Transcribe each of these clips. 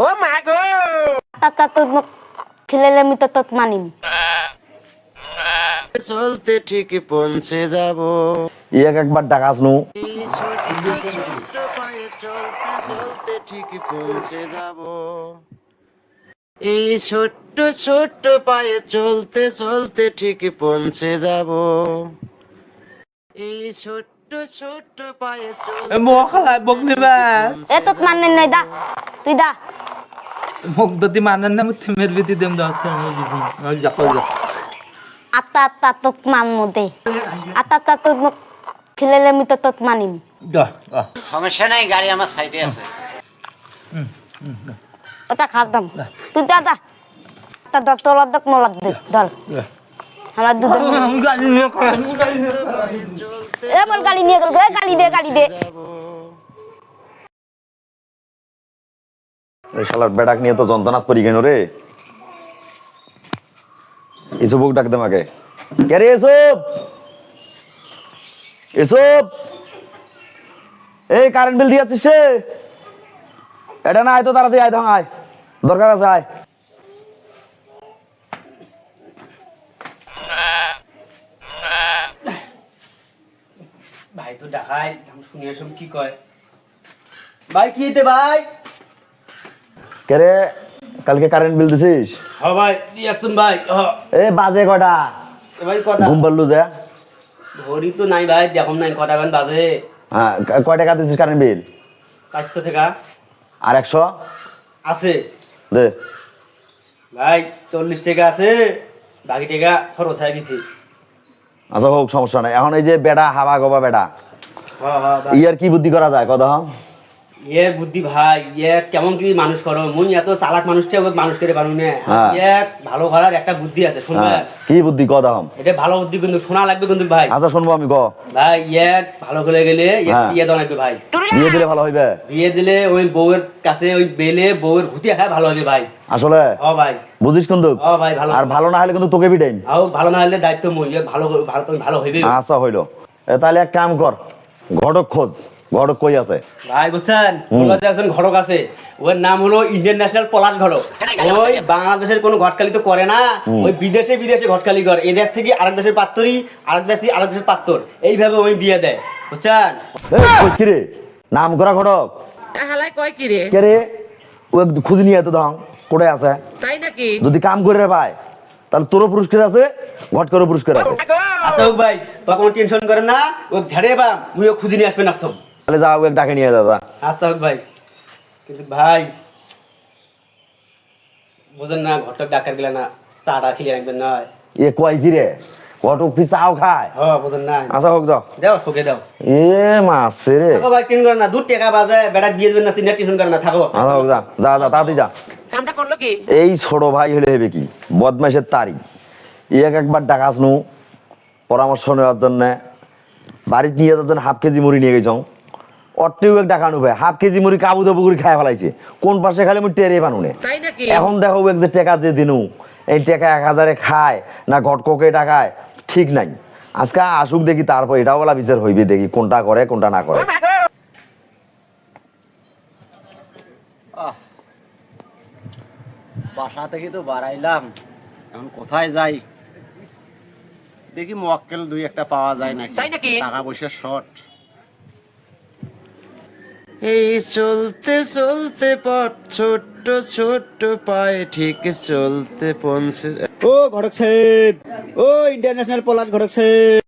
ও মা গো! তাতা তো খেলেলে আমি তো তোত মানিম চলতে ঠিক পৌঁছে যাব। এক একবার ডাকাস নু এই ছোট্ট ছোট্ট পায়ে চলতে চলতে ঠিক পৌঁছে যাব। এই ছোট্ট ছোট্ট পায়ে চলতে চলতে ঠিক পৌঁছে যাব এই ছোট্ট ছোট্ট পায়ে চলতে মোক খালাই বকলি বা এ তোত মানে নয় দা। তুই দা। মোক যদি মানেন না থিমের ভিতি দেম যা আত্তা আত্তা তোত মানমু দে। আত্তা আত্তা তো খেলেলে আমি তো তোত মানিম যা সমস্যা নাই গাড়ি আমার সাইডে আছে। ওটা খাদাম তুই দা দা। তা দর তোর অর্ধেক মোলাক দে দল। আমার দুধ গাড়ি নিয়ে খাই এ বল গাড়ি নিয়ে গেল গাড়ি দে গাড়ি দে। শালার নিয়ে তো যন্ত্রণাত পরি কেন রে? ইসুবুক ডাক দেম আগে কে রে এই কারেন্ট বিল দিয়ে আসিস এটা না, আয় আয় দরকার আছে, আয়। ভাই তো কি কয়? ভাই, কি ভাই? কে রে? কালকে কারেন্ট বিল দিছিস? হ ভাই দিয়ে ভাই এ বাজে কটা? এ ভাই কথা ঘুম পারলু যে? ঘড়ি তো নাই ভাই দেখুন নাই কটা গান বাজে। হ্যাঁ কয় টাকা দিছিস কারেন্ট বিল পাঁচশো টাকা। আর একশো? আছে। দে। ভাই চল্লিশ টাকা আছে বাকি টাকা খরচ হয়ে গেছি। আচ্ছা হোক সমস্যা নাই। এখন এই যে বেটা হাওয়া গবা ভাই। ইয়ার কি বুদ্ধি করা যায়? কথা ইয়ে বুদ্ধি ভাই ইয়ে কেমন কি মানুষ করো? মুই এত চালাক মানুষটা মানুষ করে পারু না। হ্যাঁ। ইয়ে ভালো করার একটা বুদ্ধি আছে শুনবে? হ্যাঁ। কি বুদ্ধি হম এটা ভালো বুদ্ধি কিন্তু শোনা লাগবে কিন্তু ভাই। আচ্ছা শুনব আমি ক? ভাই ইয়ে ভালো করে গেলে ইয়ে হ্যাঁ। বিয়ে দেওয়া লাগবে ভাই। বিয়ে দিলে ভালো হইবে? বিয়ে দিলে ওই বউয়ের কাছে ওই বেলে বউয়ের খায় ভালো হবে ভাই। আসলে? ও ভাই। বুঝিস কিন্তু? ও ভাই ভালো। আর ভালো না হলে কিন্তু তোকে বিটাইম আও ভালো না হলে দায়িত্ব মই ভালো ভালো তুমি ভালো হইবে। আচ্ছা হইল। তাহলে এক কাম কর ঘটক খোঁজ। ঘটক কই আছে? ভাই বুঝছেন? একজন ঘটক আছে। ওর নাম হলো ইন্ডিয়ান ন্যাশনাল পলাশ ঘটক। ওই বাংলাদেশের কোনো ঘটকালি তো করে না। ওই বিদেশে বিদেশে ঘটকালি করে। এই দেশ থেকে আরেক দেশের পাত্তরি আরেক দেশ থেকে আরেক দেশের পাত্তর। এইভাবে ওই বিয়ে দেয়। বুঝছেন? এই, কই কি রে নাম করা ঘটক? হালাই কয় কি রে? ও খুঁজে নিয়ে তো ধং কোথায় আছে? তাই নাকি? যদি কাম করে পায় তাহলে তোরও পুরস্কার আছে ঘটকেরও পুরস্কার আছে। আচ্ছা ভাই তো কোনো টেনশন করেন না। ও ঝেড়ে বা মুইও খুঁজে নিয়ে আসবেন আসব তাহলে যা ও এক ডাকে নিয়ে দাদা। আচ্ছা হোক ভাই। কিন্তু ভাই বুঝেন না ঘটক ডাক্তার গেলে না চাটা খেয়ে রাখবেন না এ কয় কি রে? ঘটক ফি চাও খায়? হ বুঝেন না। আচ্ছা হোক যাও। দাও শোকে দাও। এ মাসে রে। থাকো ভাই টেনশন করে না দু টাকা বাজে বেটা দিয়ে দেবেন না চিন্তা টেনশন করে না থাকো। আচ্ছা হোক যা যা যা তাড়াতাড়ি যা। কামটা করল কি? এই ছোট ভাই হলে হবে কি? বদমাসের তারিখ এক একবার ডাকাস নু পরামর্শ নেওয়ার জন্য বাড়িতে নিয়ে যাওয়ার জন্য হাফ কেজি মুড়ি নিয়ে গেছ অট্টেও এক ডাকা নুবে হাফ কেজি মুড়ি কাবু দাবু করে খাই ফেলাইছে। কোন পাশে খালি মুই টেরে তাই এখন দেখো এক যে টাকা যে দিনু এই টাকা এক হাজারে খায় না ঘটককে টাকায় ঠিক নাই। আজকে আসুক দেখি তারপর এটাও বলা বিচার হইবে দেখি কোনটা করে কোনটা না করে। বাসা থেকে তো বাড়াইলাম এখন কোথায় যাই? দেখি মক্কেল দুই একটা পাওয়া যায় নাকি? নাকি? টাকা পয়সা শর্ট। এই চলতে চলতে পথ ছোট্ট ছোট্ট পায়ে ঠিক চলতে পৌঁছে ও ঘটক সাহেব ও ইন্টারন্যাশনাল পলাশ ঘটক সাহেব।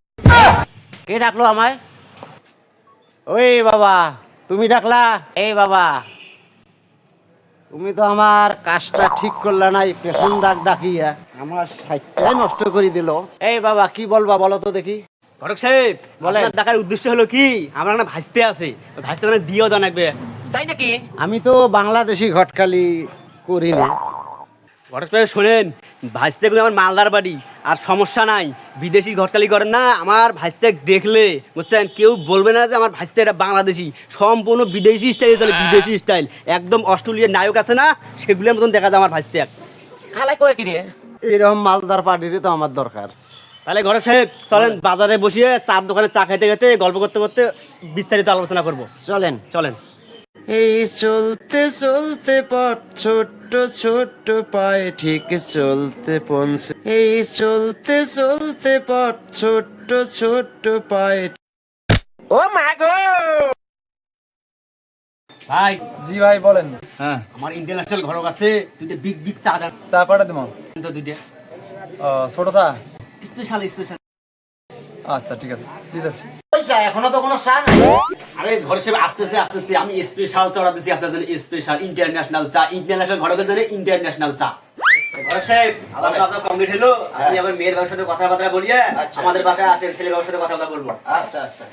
কে ডাকলো আমায়? ওই বাবা তুমি ডাকলা? এই বাবা তুমি তো আমার কাজটা ঠিক করলে নাই পেছন ডাক ডাকিয়া। আমার সাইটটাই নষ্ট করে দিল। এই বাবা কি বলবা বলো তো দেখি। ঘটক সাহেব বলেন। বলেন দেখার উদ্দেশ্য হলো কি? আমার একটা ভাজতে আছে। ভাজতে মানে বিয়েও দেওয়া লাগবে তাই নাকি? আমি তো বাংলাদেশি ঘটকালি করি না ঘটক সাহেব শোনেন ভাজতে কিন্তু আমার মালদার বাড়ি। আর সমস্যা নাই বিদেশি ঘটকালি করেন না আমার ভাজতে দেখলে বুঝছেন কেউ বলবে না যে আমার ভাজতে এটা বাংলাদেশি। সম্পূর্ণ বিদেশি স্টাইল চলে বিদেশি স্টাইল। একদম অস্ট্রেলিয়ার নায়ক আছে না সেগুলোর মতন দেখা যায় আমার ভাজতে হালাই কয় কি রে এরকম মালদার পার্টিরই তো আমার দরকার। তাহলে ঘটক সাহেব চলেন বাজারে বসিয়ে চার দোকানে চা খাইতে খেতে গল্প করতে করতে বিস্তারিত আলোচনা করব। চলেন। চলেন। এই চলতে চলতে পথ ছোট্ট ছোট্ট পায়ে ঠিক চলতে পৌঁছে। এই চলতে চলতে পথ ছোট্ট ছোট্ট পায়ে ভাই জি ভাই বলেন। হ্যাঁ। আমার ইন্টারন্যাশনাল ঘরক আছে দুইটা বিগ বিগ চা দেন চা পাঠা দেবো তো দুইটা। ও ছোট চা? Special special. আচ্ছা ঠিক আছে। দিতেছি। এখনও তো কোনো চা নাই। আরে ঘরে সব আস্তে আস্তে আস্তে আস্তে আমি স্পেশাল চা দিছি আপনার জন্য স্পেশাল ইন্টারন্যাশনাল চা ইন্টারন্যাশনাল ঘরকের জন্য ইন্টারন্যাশনাল চা। ঘরে সাহেব আমার সব কমপ্লিট হলো আপনি আমার মেয়ের বাবার সাথে কথাবার্তা বলিয়ে আমাদের বাসায় আসেন ছেলে বাবার সাথে কথাবার্তা বলব। আচ্ছা আচ্ছা।